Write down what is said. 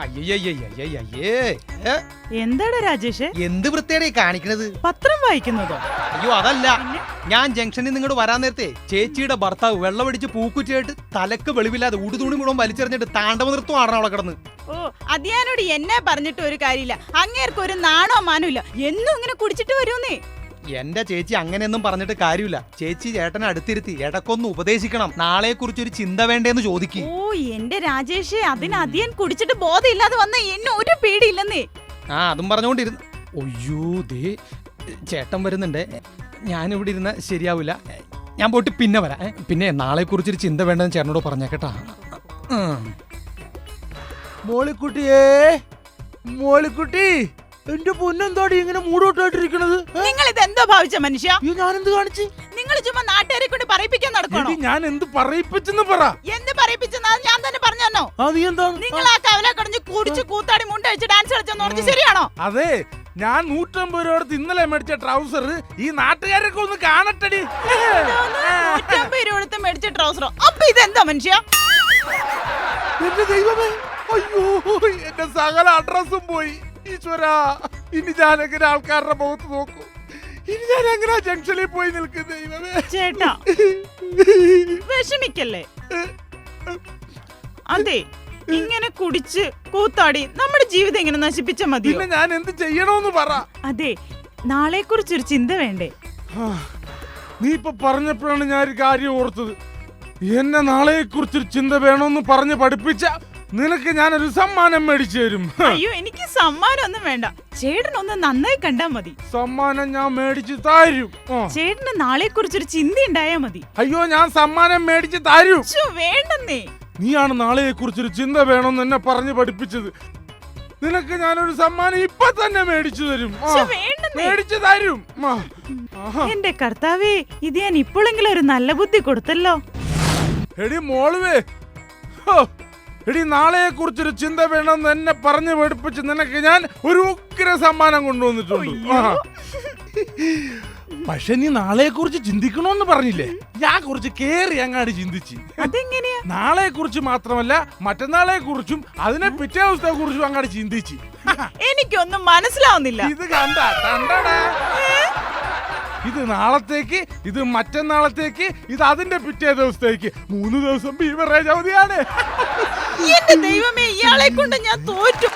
അയ്യയ്യയ്യയ്യയ്യേ. ഏ, എന്താടാ രാജേഷ്? എന്ത് വൃത്തിയുടെ കാണിക്കണത്? പത്രം വായിക്കുന്നതോ? അയ്യോ അതല്ല. ഞാൻ ജംഗ്ഷനിൽ നിങ്ങോട്ട് വരാൻ നേരത്തെ ചേച്ചിയുടെ ഭർത്താവ് വെള്ളമടിച്ച് പൂക്കുറ്റിയായിട്ട് തലക്ക് വെളിവില്ലാതെ ഉടുതുണി മുഴുവൻ വലിച്ചെറിഞ്ഞിട്ട് താണ്ടവ നൃത്തം ആടണം അവിടെ കിടന്ന്. ഓ അതിയാനോട് എന്നെ പറഞ്ഞിട്ട് ഒരു കാര്യമില്ല. അങ്ങേർക്ക് ഒരു നാണോ മാനോ ഇല്ല. എന്നും ഇങ്ങനെ കുടിച്ചിട്ട് വരുന്നേ. എന്റെ ചേച്ചി അങ്ങനെയൊന്നും പറഞ്ഞിട്ട് കാര്യമില്ല. ചേച്ചി ചേട്ടനെ അടുത്തിരുത്തി ഇടക്കൊന്ന് ഉപദേശിക്കണം. നാളെ കുറിച്ച് ഒരു ചിന്ത വേണ്ടേന്ന് ചോദിക്കും. ഓ എന്റെ രാജേഷേ അതിന് അതിയൻ കുടിച്ചിട്ട് ബോധമില്ലാതെ വന്ന എന്നെ ഒരു പേടിയില്ലെന്നേ. ആ അതും പറഞ്ഞുകൊണ്ടിരുന്നു ഒയ്യോ ദേ ചേട്ടൻ വരുന്നുണ്ട്. ഞാനിവിടെ ഇരുന്ന ശരിയാവില്ല ഞാൻ പോയിട്ട് പിന്നെ വരാം. ഏ. പിന്നെ നാളെ കുറിച്ചൊരു ചിന്ത വേണ്ടെന്ന് ചേട്ടനോട് പറഞ്ഞേക്കട്ടാ. ഉം. മോളിക്കുട്ടിയേ മോളിക്കുട്ടി! എന്റെ പൊന്നെന്താടി ഇങ്ങനെ മൂടോട്ടായിട്ടിരിക്കണത്? നിങ്ങൾ ഇത് എന്തോ ഭാവിച്ച മനുഷ്യ? ഞാൻ ഞാനെന്ത് കാണിച്ചു? നിങ്ങൾ ചുമ്മാ നാട്ടുകാരെ കൊണ്ട് പറയിപ്പിക്കാൻ നടക്കണോ? ഞാൻ എന്ത് പറയിപ്പിച്ചെന്ന് പറ. എന്ത് പറയിപ്പിച്ചെന്ന്? ഞാൻ തന്നെ പറഞ്ഞു അത് നീ എന്താണ് നിങ്ങൾ ആ കവല കടഞ്ഞ് കുടിച്ച് കൂത്താടി മുണ്ടഴിച്ച് ഡാൻസ് കളിച്ചെന്ന് പറഞ്ഞു ശരിയാണോ? അതെ. ഞാൻ നൂറ്റമ്പത് രൂപ ഇന്നലെ മേടിച്ച ട്രൗസർ ഈ നാട്ടുകാരൊക്കെ ഒന്ന് കാണട്ടടി. നൂറ്റമ്പത് രൂപ എടുത്ത് മേടിച്ച ട്രൗസറോ അപ്പൊ ഇതെന്താ മനുഷ്യ? എന്റെ ദൈവമേ അയ്യോ എന്റെ സകല അഡ്രസ്സും പോയി. ഈശ്വര ഇനി ഞാൻ എങ്ങനെ ആൾക്കാരുടെ മുഖത്ത് നോക്കും? ഇനി ഞാൻ എങ്ങനെ ജംഗ്ഷനിൽ പോയി നിൽക്കും ദൈവമേ? ചേട്ടാ വിഷമിക്കല്ലേ? അതെ ഇങ്ങനെ കുടിച്ച് കൂത്താടി നമ്മുടെ ജീവിതം ഇങ്ങനെ നശിപ്പിച്ച മതി പിന്നെ ഞാൻ എന്ത് ചെയ്യണോന്ന് പറ. അതെ നാളെ കുറിച്ചൊരു ചിന്ത വേണ്ടേ? നീ ഇപ്പൊ പറഞ്ഞപ്പോഴാണ് ഞാൻ ഒരു കാര്യം ഓർത്തത്. എന്നെ നാളെ കുറിച്ചൊരു ചിന്ത വേണമെന്ന് പറഞ്ഞ് പഠിപ്പിച്ച നിനക്ക് ഞാനൊരു സമ്മാനം മേടിച്ചു തരും. അയ്യോ എനിക്ക് സമ്മാനം ഒന്നും വേണ്ട. ചേട്ടനൊന്ന് നന്നായി കണ്ടാ മതി. സമ്മാനം ഞാൻ മേടിച്ചു തരും. ചേട്ടന് നാളെ കുറിച്ചൊരു ചിന്ത ഉണ്ടായാ മതി. അയ്യോ ഞാൻ സമ്മാനം മേടിച്ചു തരും. വേണ്ടെന്നേ. നീയാണ് നാളെ കുറിച്ചൊരു ചിന്ത വേണമെന്ന് എന്നെ പറഞ്ഞു പഠിപ്പിച്ചത്. നിനക്ക് ഞാനൊരു സമ്മാനം ഇപ്പൊ തന്നെ മേടിച്ചു തരും. മേടിച്ചു തരും. എന്റെ കർത്താവേ ഇത് ഞാൻ ഇപ്പോഴെങ്കിലും ഒരു നല്ല ബുദ്ധി കൊടുത്തല്ലോ. എടി മോളുവേ. എടി നാളെ കുറിച്ചൊരു ചിന്ത വേണമെന്ന് എന്നെ പറഞ്ഞു പഠിപ്പിച്ച് നിനക്ക് ഞാൻ ഒരു ഉഗ്ര സമ്മാനം കൊണ്ടുവന്നിട്ടുണ്ട്. ആ. പക്ഷെ നീ നാളെ കുറിച്ച് ചിന്തിക്കണോന്ന് പറഞ്ഞില്ലേ? ഞാൻ കുറിച്ച് കേറി അങ്ങാടി ചിന്തിച്ച്. അതെങ്ങനെയാ? നാളെ കുറിച്ച് മാത്രമല്ല മറ്റന്നാളെ കുറിച്ചും അതിനെ പിറ്റേ ദിവസത്തെ കുറിച്ചും അങ്ങാടി ചിന്തിച്ച്. എനിക്കൊന്നും മനസ്സിലാവുന്നില്ല. ഇത് കണ്ട കണ്ടടാ ഇത് നാളത്തേക്ക് ഇത് മറ്റന്നാളത്തേക്ക് ഇത് അതിന്റെ പിറ്റേ ദിവസത്തേക്ക്. മൂന്ന് ദിവസം ബീവറേജ് അവധിയാണ് ദൈവമേ ഇയാളെ കൊണ്ട് ഞാൻ തോറ്റു.